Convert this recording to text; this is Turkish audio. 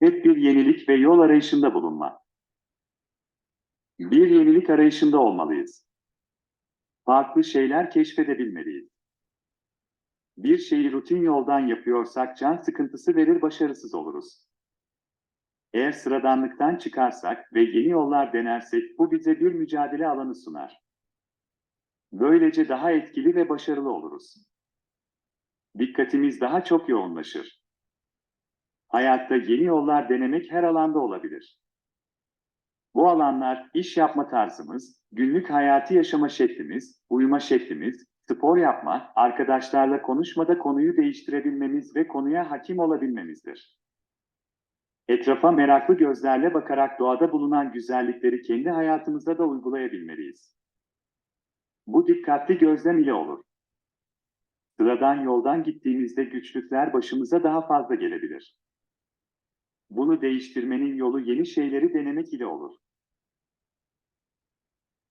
Hep bir yenilik ve yol arayışında bulunma. Bir yenilik arayışında olmalıyız. Farklı şeyler keşfedebilmeliyiz. Bir şeyi rutin yoldan yapıyorsak can sıkıntısı verir başarısız oluruz. Eğer sıradanlıktan çıkarsak ve yeni yollar denersek bu bize bir mücadele alanı sunar. Böylece daha etkili ve başarılı oluruz. Dikkatimiz daha çok yoğunlaşır. Hayatta yeni yollar denemek her alanda olabilir. Bu alanlar iş yapma tarzımız, günlük hayatı yaşama şeklimiz, uyuma şeklimiz, spor yapma, arkadaşlarla konuşmada konuyu değiştirebilmemiz ve konuya hakim olabilmemizdir. Etrafa meraklı gözlerle bakarak doğada bulunan güzellikleri kendi hayatımıza da uygulayabilmeliyiz. Bu dikkatli gözlem ile olur. Sıradan yoldan gittiğimizde güçlükler başımıza daha fazla gelebilir. Bunu değiştirmenin yolu yeni şeyleri denemek ile olur.